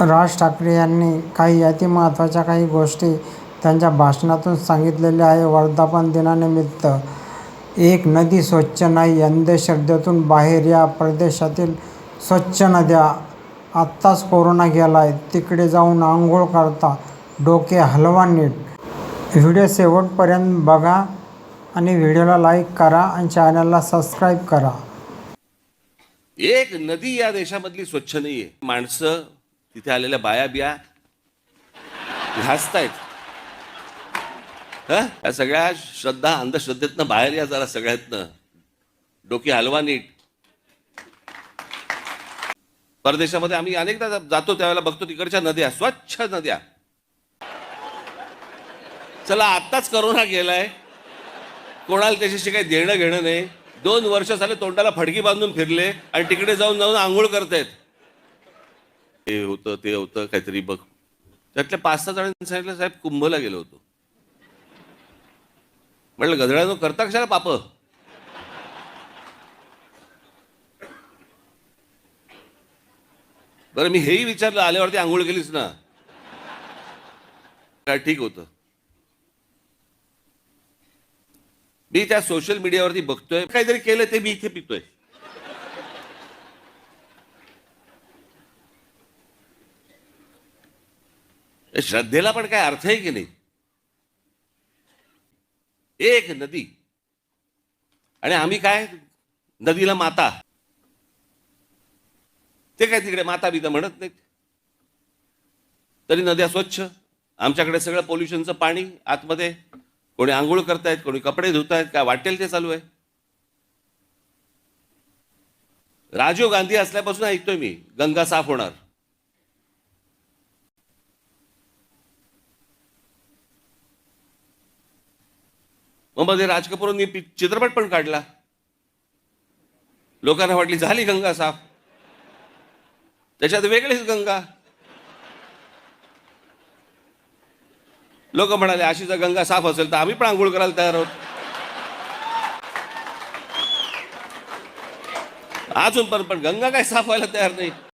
राज ठाकरे यांनी काही अति महत्त्वाच्या काही गोष्टी त्यांच्या भाषणातून सांगितलेल्या आहे. वर्धापन दिनानिमित्त एक नदी स्वच्छ नाही अंधश्रद्धेतून बाहेर या प्रदेशातील स्वच्छ नद्या. आत्ताच कोरोना गेला आहे तिकडे जाऊन आंघोळ करता डोके हलवा नीट. व्हिडिओ शेवटपर्यंत बघा आणि व्हिडिओला लाईक करा आणि चॅनलला सबस्क्राईब करा. एक नदी या देशामधली स्वच्छ नाहीये. माणसं तिथे आलेल्या बाया बिया घासतायत. हं? या सगळ्या श्रद्धा अंधश्रद्धेतनं बाहेर या जरा सगळ्यातनं. डोकी हलवा नीट. परदेशामध्ये आम्ही अनेकदा जातो त्यावेळेला बघतो तिकडच्या नद्या स्वच्छ नद्या. चला आत्ताच करोना गेलाय. कोणाला त्याच्याशी काही देणं घेणं नाही. दोन वर्ष झाले तोंडाला फडकी बांधून फिरले आणि तिकडे जाऊन जाऊन आंघोळ करतायत. ते होतं ते होतं काहीतरी बघ. त्यातल्या पाच सहा जणांनी सांगितलं साहेब कुंभला गेलो होतो. म्हटलं गधड्यानो करता कशाला पाप? बरं मी हेही विचारलं आल्यावरती आंघोळ केलीच ना. काय ठीक होतं. मी त्या सोशल मीडियावरती बघतोय काहीतरी केलं ते मी इथे पितोय. श्रद्धेला पण काय अर्थ आहे की नाही? एक नदी. आणि आम्ही काय? नदीला माता. ते काय तिकडे माता बिता म्हणत नाहीत? तरी नद्या स्वच्छ. आमच्याकडे सगळं पोल्युशनचं पाणी आतमध्ये. कोणी आंघोळ करतायत कोणी कपडे धुतायत काय वाटेल ते चालू आहे. राजीव गांधी असल्यापासून ऐकतोय मी गंगा साफ होणार. मग मध्ये राज कपूरांनी चित्रपट पण काढला. लोकांना वाटली झाली गंगा साफ. त्याच्यात वेगळीच गंगा. लोक म्हणाले अशी जर गंगा साफ असेल तर आम्ही पण आंघोळ करायला तयार आहोत. अजून पण पण गंगा काय साफ व्हायला तयार नाही.